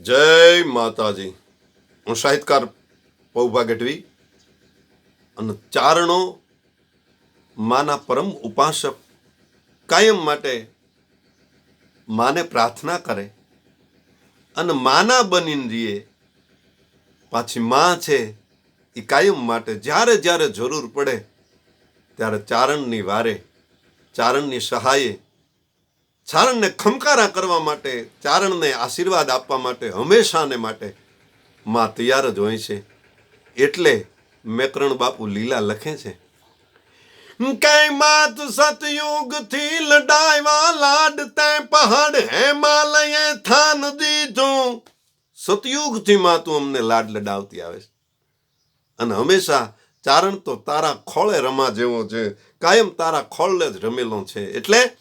જય માતાજી. હું સાહિત્યકાર પૌભા ગઢવી અને ચારણો માના પરમ ઉપાસક કાયમ માટે માને પ્રાર્થના કરે અને માના બનીને રહીએ. પાછી માં છે એ કાયમ માટે જ્યારે જ્યારે જરૂર પડે ત્યારે ચારણની વારે, ચારણની સહાયે ચારણને ખમકારા કરવા માટે ચારણને આશીર્વાદ આપવા માટે, હંમેશાને માટે માં તૈયાર જ હોય છે. એટલે મેકરણ બાપુ લીલા લખે છે કઈ માત સતયુગથી લડાયવા લાડ તે પહાડ હિમાલય થાન દીધું. સતયુગથી માતું અમને લાડ લડાવતી આવે છે. અને હંમેશા ચારણ તો તારા ખોળે રમા જેવો છે, કાયમ તારા ખોળે જ રમેલો છે. એટલે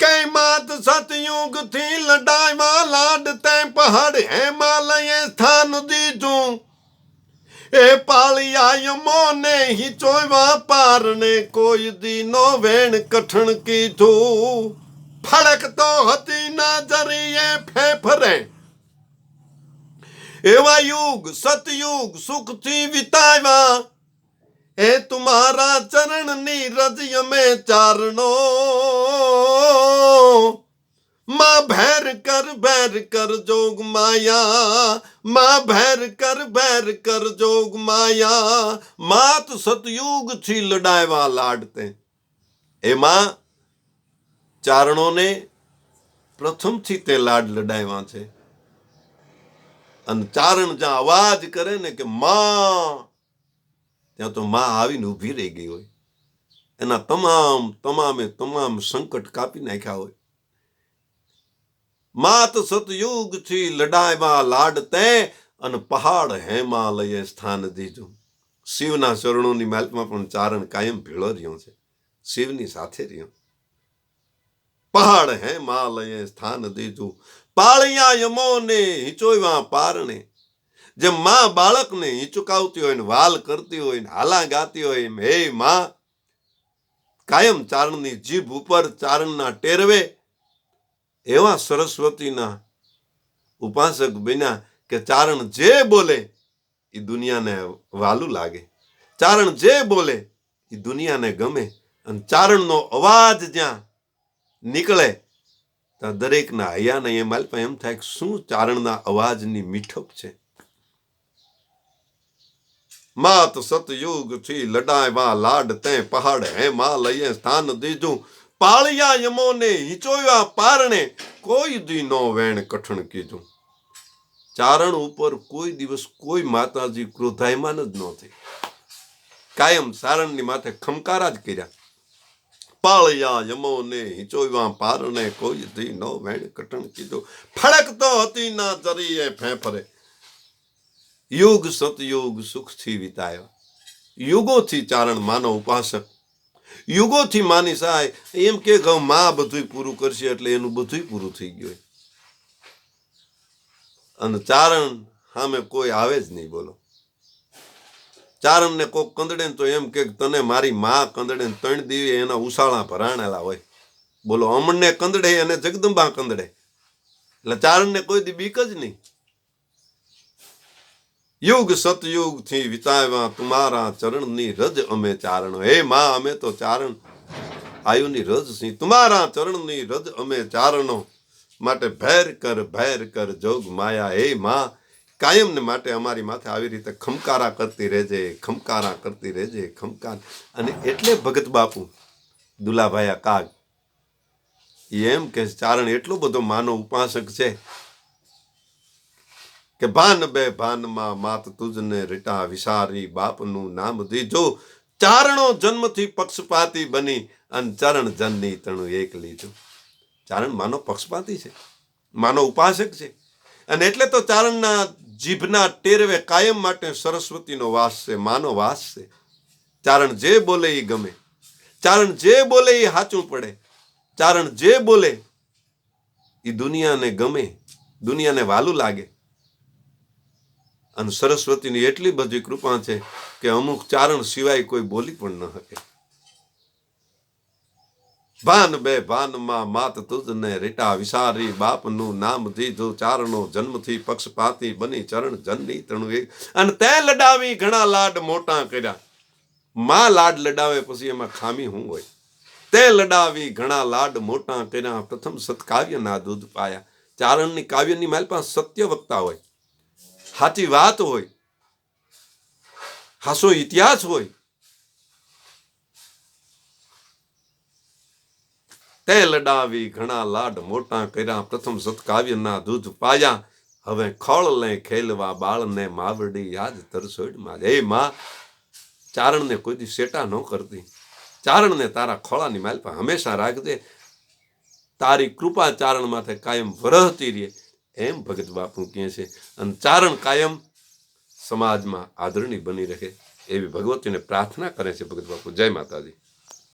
કઈ માત સતયુગથી લડાયવા લાડ તે પહાડ હિમાલય સ્થાન દીધું એ પાળિયા મોને હિચોયવા પારને કોઈ દીનો વેણ કઠણ કીધું ફડક તો હતી ના જરીએ ફેફરે એવા યુગ સતયુગ સુખથી વિતાવ્યા એ તુમારા ચરણની રજ મેં ચારણો. માં ભેર કર ભેર કર જોગ માયા. માં ભેર કર ભેર કર જોગ માયા. માત સતયુગથી લડાયવા લાડતે. એમાં ચારણોને પ્રથમથી તે લાડ લડાયવા છે. અને ચારણ જ્યાં અવાજ કરે ને કે, માં ત્યાં તો માં આવીને ઊભી રહી ગઈ હોય. એના તમામ, તમામે, તમામ સંકટ કાપી નાખ્યા હોય. માત સતયુગ લડાઈમાં લાડ તે અને પહાડ હેમાલયે સ્થાન દીધું. શિવના ચરણોની માલમાં પણ ચારણ કાયમ ભેળો રહ્યો છે. શિવની સાથે રહ્યો. પહાડ હેમાલયે સ્થાન દીધું. પાળિયા યમોને હિચોયવા પારણે જેમ માં બાળકને હિચુકાવતી હોય ને વાલ કરતી હોય ને હાલા ગાતી હોય એમ, હે માં, કાયમ ચારણની જીભ ઉપર ચારણના ટેરવે. એવા સરસ્વતીના ઉપાસક બન્યા કે ચારણ જે બોલે એ દુનિયાને વાલું લાગે. ચારણ જે બોલે એ દુનિયાને ગમે. અને ચારણનો અવાજ જ્યાં નીકળે, ત્યાં દરેકના હૈયાને એ માલપા એમ થાય કે શું ચારણના અવાજની મીઠપ છે. માત સતયુગથી લડાયવા લાડ તે પહાડ હેમાલયે સ્થાન દીધું. પાળિયા યમોને હિચોયા પારણે કોઈ દી નો વેણ કઠણ કીધું. ચારણ ઉપર કોઈ દિવસ કોઈ માતાજી ક્રોધાયમાન જ ન થઈ. કાયમ સારણની માથે ખમકારા જ કર્યા. પાળિયા યમોને હિચોયવા પારણે કોઈ દી નો વેણ કઠણ કીધું. ફડકતો હતી ના જરીએ ફેફરે. યુગ સતયુગ સુખથી વિતાયો. યુગોથી ચારણ માનો ઉપાસક. યુગોથી માની સહાય એમ કે ઘઉં માં બધું પૂરું કરશે એટલે એનું બધું પૂરું થઈ ગયું અને ચારણ સામે કોઈ આવે જ નહીં, બોલો. ચારણને કોક કંદડે તો એમ કે તને મારી માં કંદડે ત્રણ દીવી એના ઉસાળા ભરાણેલા હોય. બોલો, અમણને કંદડે અને જગદંબા કંદડે. એટલે ચારણને કોઈ દી બીક જ નહીં. યુગ સતયુગથી વિતાવ્યા તુમારા ચરણની રજ અમે ચારણો. હે માં, અમે તો ચારણ આયુની રજ સિંહ તુમારા ચરણની રજ અમે ચારણો. માટે ભેર કર ભેર કર જોગ માયા. હે માં, કાયમ ને માટે અમારી માથે આવી રીતે ખમકારા કરતી રહેજે, ખમકારા કરતી રહેજે, ખમકાર. અને એટલે ભગત બાપુ દુલાભાયા કાગ. એમ કે ચારણ એટલો બધો માનો ઉપાસક છે કે ભાન બે ભાનમાં માત તુજને રીટા વિસારી બાપનું નામ દીજો ચારણો જન્મથી પક્ષપાતી બની અને ચરણ જનની તણું એક લીધું. ચારણ માનો પક્ષપાતી છે, માનો ઉપાસક છે. અને એટલે તો ચારણના જીભના ટેરવે કાયમ માટે સરસ્વતીનો વાસ છે, માનો વાસ છે. ચારણ જે બોલે એ ગમે. ચારણ જે બોલે એ સાચું પડે. ચારણ જે બોલે એ દુનિયાને ગમે, દુનિયાને વાલું લાગે. અને સરસ્વતીની એટલી બધી કૃપા છે કે અમુક ચારણ સિવાય કોઈ બોલી પણ ન શકે. ભાન બે ભાનમાં માત તુજને રીટા વિસારી, બાપનું નામ દીધું, ચારણો જન્મથી પક્ષપાતી બની, ચરણ જનની તણુ એક અને તે લડાવી ઘણા લાડ મોટા કર્યા. માં લાડ લડાવે પછી એમાં ખામી શું હોય? તે લડાવી ઘણા લાડ મોટા કર્યા. પ્રથમ સત્કાવ્યના દૂધ પાયા. ચારણની કાવ્યની માલ પાસે સત્ય વક્તા હોય. સાચી વાત હોય, હાસો ઇતિહાસ હોય તે લડાવી ઘણા લાડ મોટા કર્યા, પ્રથમ સત્કાવ્યના દૂધ પાયા, હવે ખળ લે ખેલવા, બાળને માવડી યાદ તરસોડમાં. એ માં, ચારણને કોઈ દી સેટા ન કરતી. ચારણને તારા ખોળાની માલપા હંમેશા રાખજે. તારી કૃપા ચારણ માથે કાયમ વરહતી રહે. એમ ભગત બાપુ કહે છે અને ચારણ કાયમ સમાજમાં આદરણી બની રહે. એવી ભગવતીને પ્રાર્થના કરે છે ભગત બાપુ. જય માતાજી.